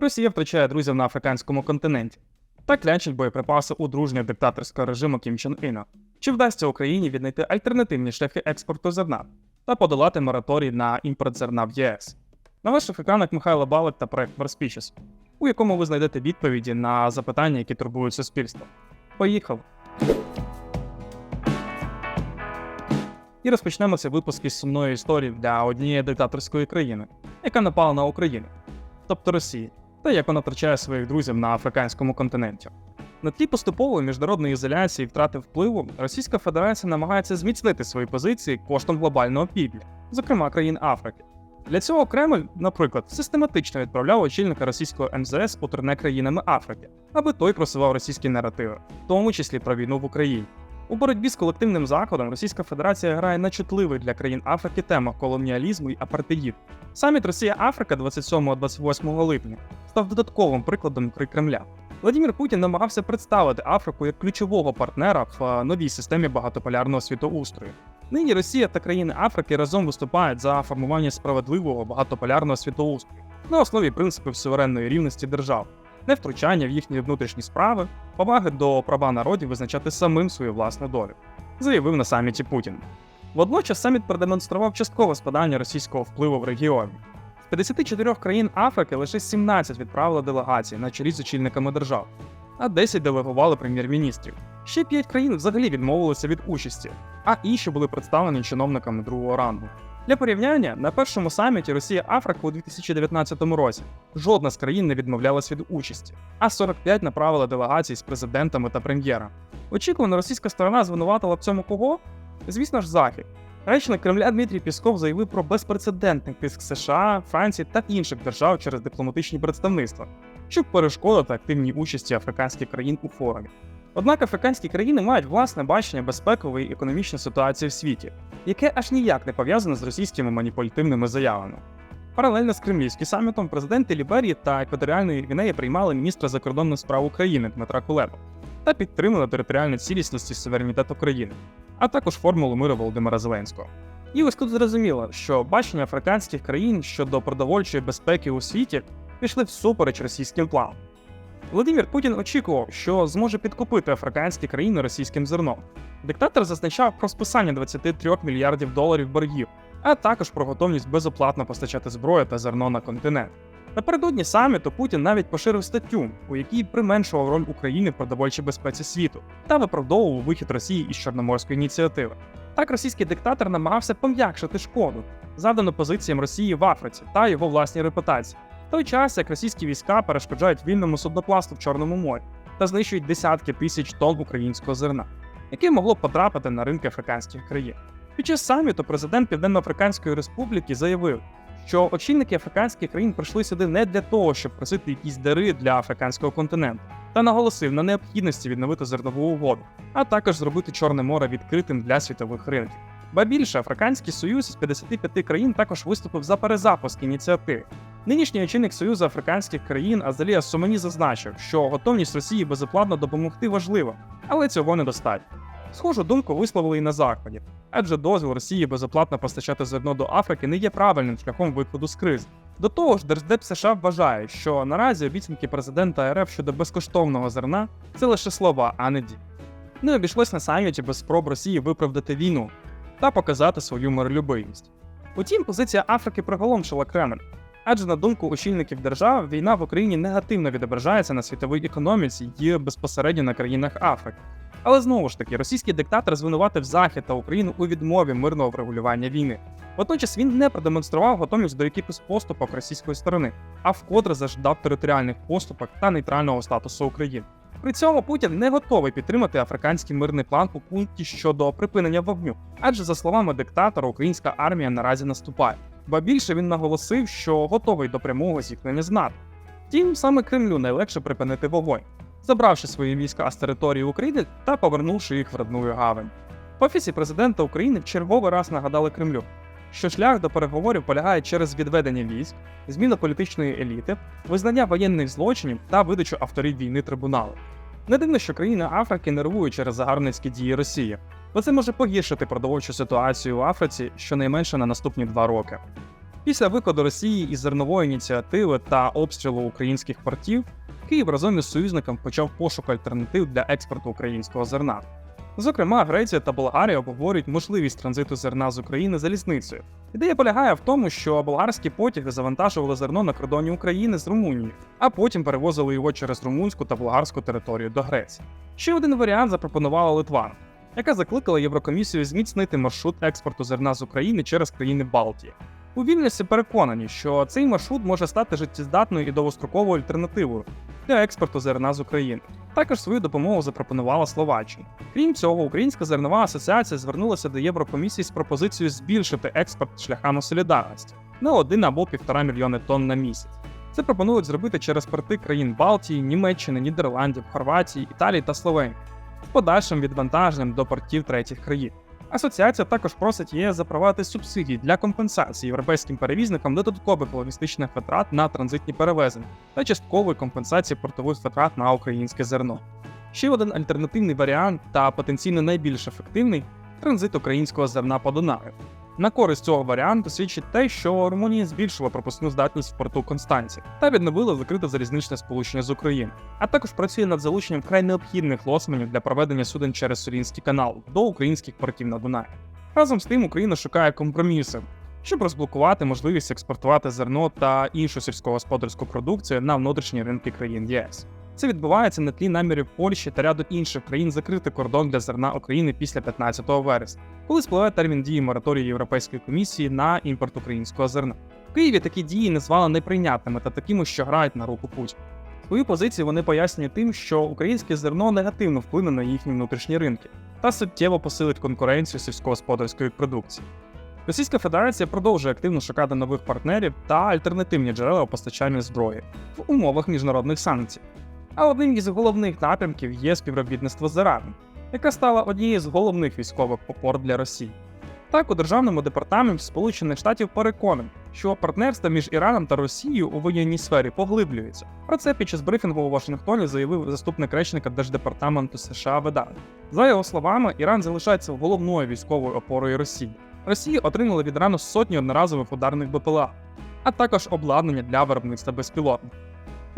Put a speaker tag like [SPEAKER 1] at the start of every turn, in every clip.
[SPEAKER 1] Росія втрачає друзів на африканському континенті та клянчить боєприпаси у дружнього диктаторського режиму Кім Чен Іна. Чи вдасться Україні віднайти альтернативні шляхи експорту зерна та подолати мораторій на імпорт зерна в ЄС? На ваших екранах Михайло Балик та проект Верспічес, у якому ви знайдете відповіді на запитання, які турбують суспільство. Поїхали! І розпочнемо цей випуск із сумної історії для однієї диктаторської країни, яка напала на Україну, тобто Росії, та як вона втрачає своїх друзів на африканському континенті. На тлі поступової міжнародної ізоляції і втрати впливу Російська Федерація намагається зміцнити свої позиції коштом глобального півдня, зокрема країн Африки. Для цього Кремль, наприклад, систематично відправляв очільника російського МЗС у турне країнами Африки, аби той просував російські наративи, в тому числі про війну в Україні. У боротьбі з колективним заходом Російська Федерація грає на чутливих для країн Африки темах колоніалізму і апартеїду. Саміт Росія-Африка 27-28 липня став додатковим прикладом Кремля. Владимир Путін намагався представити Африку як ключового партнера в е, новій системі багатополярного світоустрою. Нині Росія та країни Африки разом виступають за формування справедливого багатополярного світоустрою на основі принципів суверенної рівності держав, невтручання в їхні внутрішні справи, поваги до права народів визначати самим свою власну долю, заявив на саміті Путін. Водночас саміт продемонстрував часткове спадання російського впливу в регіоні. З 54 країн Африки лише 17 відправили делегації на чолі з очільниками держав, а 10 делегували прем'єр-міністрів. Ще 5 країн взагалі відмовилися від участі, а інші були представлені чиновниками другого рангу. Для порівняння, на першому саміті Росія-Африка у 2019 році жодна з країн не відмовлялась від участі, а 45 направили делегації з президентами та прем'єром. Очікувано, російська сторона звинуватила в цьому кого? Звісно ж, Захід. Речник Кремля Дмитрій Пісков заявив про безпрецедентний тиск США, Франції та інших держав через дипломатичні представництва, щоб перешкодити активній участі африканських країн у форумі. Однак африканські країни мають власне бачення безпекової економічної ситуації в світі, яке аж ніяк не пов'язане з російськими маніпулятивними заявами. Паралельно з кремлівським самітом президенти Ліберії та Екваторіальної Гвінеї приймали міністра закордонних справ України Дмитра Кулеба та підтримали територіальну цілісність і суверенітет України, а також формулу миру Володимира Зеленського. І ось тут зрозуміло, що бачення африканських країн щодо продовольчої безпеки у світі пішли всупереч російським планам. Володимир Путін очікував, що зможе підкупити африканські країни російським зерном. Диктатор зазначав про списання 23 мільярдів доларів боргів, а також про готовність безоплатно постачати зброю та зерно на континент. Напередодні саміту Путін навіть поширив статтю, у якій применшував роль України в продовольчій безпеці світу та виправдовував вихід Росії із Чорноморської ініціативи. Так російський диктатор намагався пом'якшити шкоду, завдану позиціям Росії в Африці та його власній репутації. Той час як російські війська перешкоджають вільному суднопласту в Чорному морі та знищують десятки тисяч тонн українського зерна, яке могло потрапити на ринки африканських країн. Під час саміту президент Південно-Африканської Республіки заявив, що очільники африканських країн прийшли сюди не для того, щоб просити якісь дари для африканського континенту, та наголосив на необхідності відновити зернову угоду, а також зробити Чорне море відкритим для світових ринків. Ба більше Африканський Союз із 55 країн також виступив за перезапуск ініціативи. Нинішній очільник Союзу африканських країн Азалія Сомані зазначив, що готовність Росії безоплатно допомогти важлива, але цього недостатньо. Схожу думку висловили і на Заході, адже дозвіл Росії безоплатно постачати зерно до Африки не є правильним шляхом виходу з кризи. До того ж, Держдеп США вважає, що наразі обіцянки президента РФ щодо безкоштовного зерна це лише слова, а не дії. Не обійшлось на саміті без спроб Росії виправдати війну та показати свою миролюбивість. Утім, позиція Африки приголомшила Кремль, адже на думку очільників держав, війна в Україні негативно відображається на світовій економіці і безпосередньо на країнах Африки. Але знову ж таки, російський диктатор звинуватив Захід та Україну у відмові мирного врегулювання війни. Водночас він не продемонстрував готовність до якихось поступок російської сторони, а вкотре заждав територіальних поступок та нейтрального статусу України. При цьому Путін не готовий підтримати африканський мирний план у пункті щодо припинення вогню, адже за словами диктатора, українська армія наразі наступає. Ба більше він наголосив, що готовий до прямого зіткнення з НАТО. Втім, саме Кремлю найлегше припинити вогонь, забравши свої війська з території України та повернувши їх в родную гавань. В офісі президента України в черговий раз нагадали Кремлю, що шлях до переговорів полягає через відведення військ, зміну політичної еліти, визнання воєнних злочинів та видачу авторів війни трибуналу. Не дивно, що країни Африки нервують через загарбницькі дії Росії, бо це може погіршити продовольчу ситуацію в Африці щонайменше на наступні два роки. Після виходу Росії із зернової ініціативи та обстрілу українських портів, Київ разом із союзником почав пошук альтернатив для експорту українського зерна. Зокрема, Греція та Болгарія обговорюють можливість транзиту зерна з України залізницею. Ідея полягає в тому, що болгарські потяги завантажували зерно на кордоні України з Румунією, а потім перевозили його через румунську та болгарську територію до Греції. Ще один варіант запропонувала Литва, яка закликала Єврокомісію зміцнити маршрут експорту зерна з України через країни Балтії. У Вільнюсі переконані, що цей маршрут може стати життєздатною і довгостроковою альтернативою для експорту зерна з України. Також свою допомогу запропонувала Словаччина. Крім цього, Українська зернова асоціація звернулася до Єврокомісії з пропозицією збільшити експорт шляхами солідарності на 1 або 1,5 мільйони тонн на місяць. Це пропонують зробити через порти країн Балтії, Німеччини, Нідерландів, Хорватії, Італії та Словенії з подальшим відвантаженням до портів третіх країн. Асоціація також просить ЄС запровадити субсидії для компенсації європейським перевізникам додаткових логістичних витрат на транзитні перевезення та часткової компенсації портових витрат на українське зерно. Ще один альтернативний варіант та потенційно найбільш ефективний транзит українського зерна по Дунаю. На користь цього варіанту свідчить те, що Румунія збільшила пропускну здатність в порту Констанції та відновила закрите залізничне сполучення з Україною, а також працює над залученням вкрай необхідних лосманів для проведення суден через Сурінський канал до українських портів на Дунаї. Разом з тим Україна шукає компроміси, щоб розблокувати можливість експортувати зерно та іншу сільськогосподарську продукцію на внутрішні ринки країн ЄС. Це відбувається на тлі намірів Польщі та ряду інших країн закрити кордон для зерна України після 15 вересня, коли спливає термін дії мораторію Європейської комісії на імпорт українського зерна. В Києві такі дії назвали неприйнятними та такими, що грають на руку Путіна. Свою позицію вони пояснюють тим, що українське зерно негативно вплине на їхні внутрішні ринки та суттєво посилить конкуренцію сільськогосподарської продукції. Російська Федерація продовжує активно шукати нових партнерів та альтернативні джерела постачання зброї в умовах міжнародних санкцій. А одним із головних напрямків є співробітництво з Іраном, яка стала однією з головних військових опор для Росії. Так, у державному департаменті Сполучених Штатів переконані, що партнерство між Іраном та Росією у воєнній сфері поглиблюється. Про це під час брифінгу у Вашингтоні заявив заступник речника Держдепартаменту США Ведан. За його словами, Іран залишається головною військовою опорою Росії. Росія отримала від Ірану сотні одноразових ударних БПЛА, а також обладнання для виробництва безпілотних.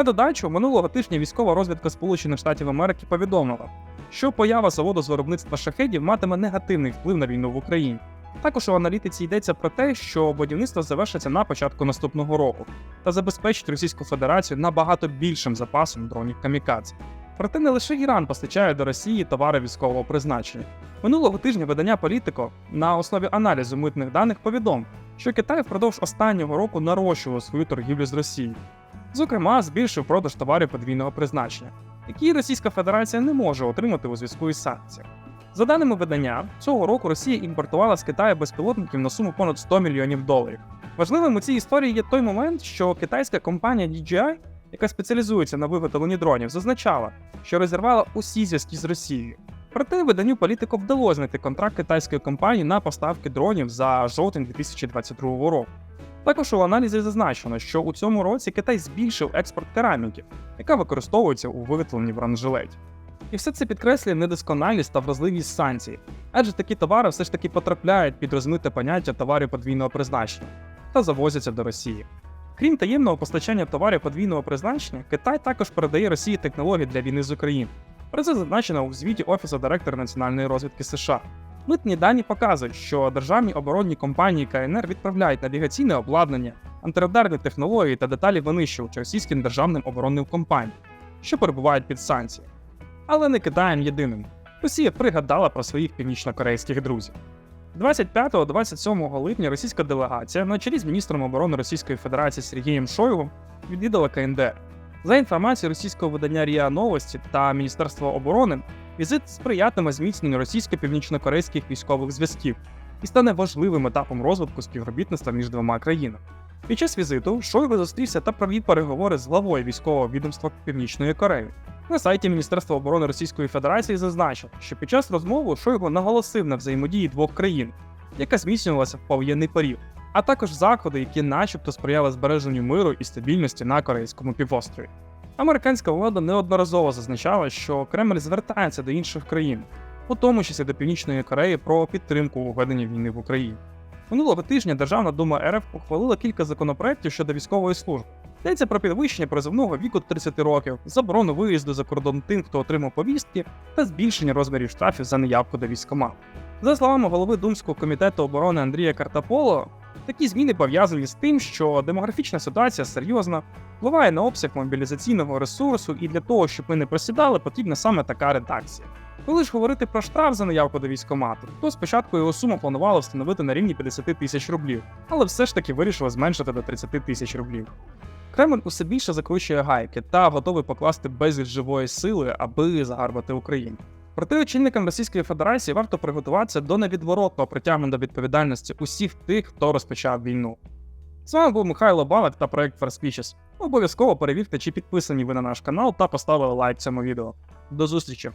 [SPEAKER 1] На додачу, минулого тижня військова розвідка Сполучених Штатів Америки повідомила, що поява заводу з виробництва шахедів матиме негативний вплив на війну в Україні. Також у аналітиці йдеться про те, що будівництво завершиться на початку наступного року та забезпечить Російську Федерацію набагато більшим запасом дронів камікадзе. Проте не лише Іран постачає до Росії товари військового призначення. Минулого тижня видання Політико на основі аналізу митних даних повідомив, що Китай впродовж останнього року нарощував свою торгівлю з Росією. Зокрема, збільшив продаж товарів подвійного призначення, які Російська Федерація не може отримати у зв'язку із санкціями. За даними видання, цього року Росія імпортувала з Китаю безпілотників на суму понад 100 мільйонів доларів. Важливим у цій історії є той момент, що китайська компанія DJI, яка спеціалізується на виготовленні дронів, зазначала, що розірвала усі зв'язки з Росією. Проте виданню політико вдалося знайти контракт китайської компанії на поставки дронів за жовтень 2022 року. Також у аналізі зазначено, що у цьому році Китай збільшив експорт кераміки, яка використовується у виготовленні бронежилетів. І все це підкреслює недосконалість та вразливість санкцій, адже такі товари все ж таки потрапляють під розмите поняття товарів подвійного призначення та завозяться до Росії. Крім таємного постачання товарів подвійного призначення, Китай також передає Росії технології для війни з Україною. Про це зазначено у звіті Офісу директора національної розвідки США. Митні дані показують, що державні оборонні компанії КНР відправляють навігаційне обладнання, антирадарні технології та деталі винищувачів російським державним оборонним компаніям, що перебувають під санкціями. Але не Китаєм єдиним. Росія пригадала про своїх північнокорейських друзів. 25-27 липня російська делегація на чолі з міністром оборони Російської Федерації Сергієм Шойгу відвідала КНДР. За інформацією російського видання РІА Новості та Міністерства оборони, візит сприятиме зміцненню російсько-північно-корейських військових зв'язків і стане важливим етапом розвитку співробітництва між двома країнами. Під час візиту Шойгу зустрівся та провів переговори з главою військового відомства Північної Кореї. На сайті Міністерства оборони Російської Федерації зазначено, що під час розмови Шойгу наголосив на взаємодії двох країн, яка зміцнювалася в повоєнний період, а також заходи, які начебто сприяли збереженню миру і стабільності на Корейському півострові. Американська влада неодноразово зазначала, що Кремль звертається до інших країн, у тому числі до Північної Кореї, про підтримку у веденні війни в Україні. Минулого тижня Державна дума РФ ухвалила кілька законопроєктів щодо військової служби. Йдеться про підвищення призовного віку до 30 років, заборону виїзду за кордон тим, хто отримав повістки, та збільшення розмірів штрафів за неявку до військкомату. За словами голови Думського комітету оборони Андрія Картаполо, такі зміни пов'язані з тим, що демографічна ситуація серйозна, впливає на обсяг мобілізаційного ресурсу, і для того, щоб ми не просідали, потрібна саме така редакція. Коли ж говорити про штраф за наявку до військкомату, то спочатку його суму планували встановити на рівні 50 тисяч рублів, але все ж таки вирішили зменшити до 30 тисяч рублів. Кремль усе більше закручує гайки та готовий покласти безліч живої сили, аби загарбати Україну. Проте очільникам Російської Федерації варто приготуватися до невідворотного притягнення до відповідальності усіх тих, хто розпочав війну. З вами був Михайло Балак та проект First. Обов'язково перевірте, чи підписані ви на наш канал та поставили лайк цьому відео. До зустрічі!